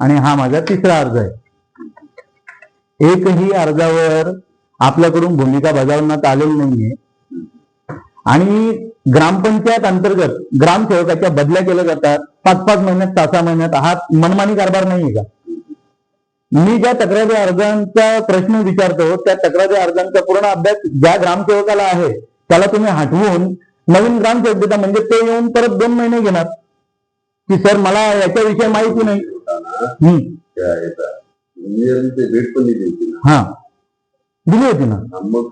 आणि हा माझा तिसरा अर्ज आहे. एकही अर्जावर आपल्याकडून भूमिका बजावण्यात आलेली नाहीये. आणि ग्रामपंचायत अंतर्गत ग्रामसेवकाच्या बदल्या केल्या जातात. पाच पाच महिन्यात सहा सहा महिन्यात हा मनमानी कारभार नाहीये का? मी ज्या तक्रारी अर्जांचा प्रश्न विचारतो त्या तक्रारी अर्जांचा पूर्ण अभ्यास ज्या ग्रामसेवकाला आहे त्याला तुम्ही हटवून नवीन ग्रामसेवक देता म्हणजे ते येऊन परत दोन महिने घेणार. की सर मला याच्याविषयी माहिती नाही. हम्म, त्या ह्याचा इंजिनिअरने ते भेट पण दिली होती ना हा दिली होती ना हा, मग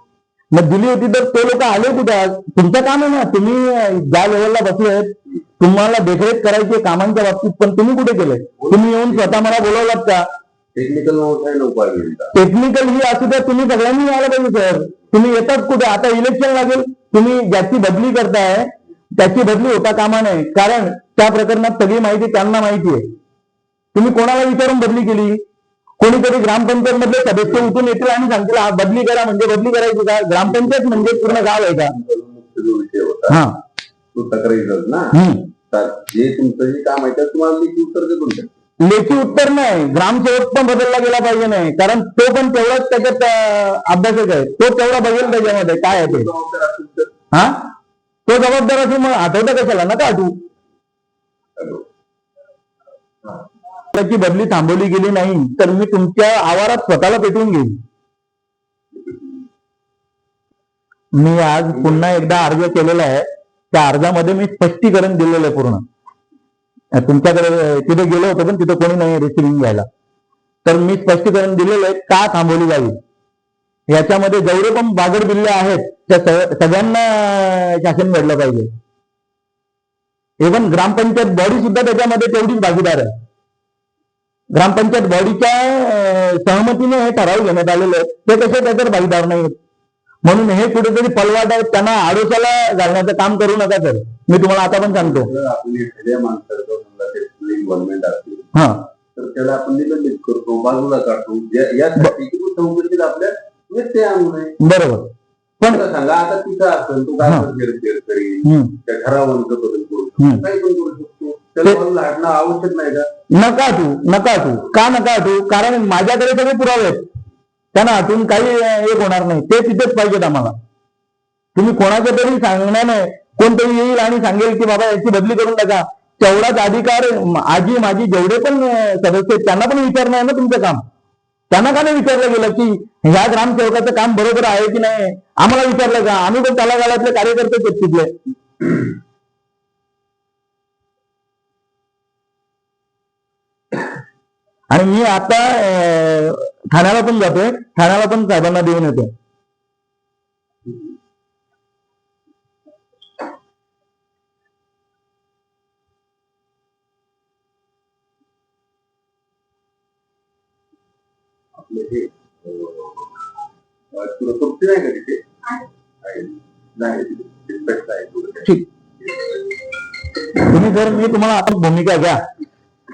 मग दिली होती तर ते लोक आले कुठे आज? तुमचं काम आहे ना तुम्ही अं, ज्या लेवलला बसले तुम्हाला देखरेख करायची आहे कामांच्या बाबतीत पण तुम्ही कुठे केले तुम्ही येऊन स्वतः मला बोलवलात का टेक्निकल नव्हता उपाय मिळता टेक्निकल ही असू द्या तुम्ही सगळ्यांनी यायला पाहिजे सर तुम्ही येतात कुठे आता इलेक्शन लागेल तुम्ही ज्याची बदली करताय त्याची बदली होता कामा नये कारण त्या प्रकरणात सगळी माहिती त्यांना माहिती आहे तुम्ही कोणाला विचारून बदली केली? कोणीतरी ग्रामपंचायत मधले सदस्य उठून येतील आणि सांगतील "हा, बदली करा म्हणजे बदली करायची का? ग्रामपंचायत म्हणजे पूर्ण गाव आहे का? हा. तो ना? जे तुमचं जे काम आहे त्यात तुम्हाला लेखी उत्तर देतो ना. लेखी उत्तर नाही. ग्रामसेवक पण बदलला गेला पाहिजे नाही. कारण तो पण तेवढाच त्याच्यात अं, अभ्यासक आहे. तो तेवढा बघेल त्याच्यामध्ये काय आहे ते. हा? तो जबाबदार असेल मग आठवता कशाला नका आठवू? हॅलो. बदली थांबवली गेली नाही तर मी तुमच्या आवारात स्वतःला पेटवून घेईन. मी आज पुन्हा एकदा अर्ज केलेला आहे. त्या अर्जामध्ये मी स्पष्टीकरण दिलेलं आहे पूर्ण. तुमच्याकडे तिथे गेलो होतो पण तिथे कोणी नाही रिसिव्हिंग घ्यायला. तर मी स्पष्टीकरण दिलेलं आहे का थांबवली जावी? याच्यामध्ये जेवढे पण बागड बिल्ले आहेत त्या सगळ्यांना शासन घडलं पाहिजे. इव्हन ग्रामपंचायत बॉडी सुद्धा त्याच्यामध्ये तेवढीच भागीदार आहे. ग्रामपंचायत बॉडीच्या सहमतीने हे ठराव घेण्यात आलेले आहेत. ते कसे त्याच्यात भागीदार नाही म्हणून हे कुठेतरी पलवाट आहेत त्यांना आडोशाला घालण्याचं काम करू नका सर. मी तुम्हाला आता पण सांगतो. हा. तर त्याला आपण निलंबित करतो बाजूला काढतो. या- यासाठी की तो चौकशीत आपल्या व्यत्यय आणू नये. बरोबर. पण सांगा आता तिथं असेल तो काय त्या ठरावांचं बदल करू काही पण करू शकतो. आवश्यक नाही का? नका तू नका तू. का नका तू? कारण माझ्याकडे सगळे पुरावे आहेत. त्यांना आठवून काही एक होणार नाही. ते तिथेच पाहिजेत आम्हाला. तुम्ही कोणाच्या तरी सांगण्याने कोणतरी येईल आणि सांगेल की बाबा याची बदली करून टाका. तेवढाच अधिकार आजी माझी जेवढे पण सदस्य त्यांना पण विचारणं आहे ना तुमचं काम. त्यांना का नाही विचारलं गेलं की ह्या ग्रामसेवकाचं काम बरोबर आहे की नाही? आम्हाला विचारलं का? आम्ही पण त्याला गावातले कार्यकर्ते आहेत तिथले. आणि मी आता ठाण्याला पण जातोय ठाण्याला पण साहेबांना देऊन येतो आपलं हे अं, तुला सोबती नाही का तिथे आहे. नाही तिथे. dispatch आहे थोडं. ठीक तुम्ही जर मी तुम्हाला आता भूमिका घ्या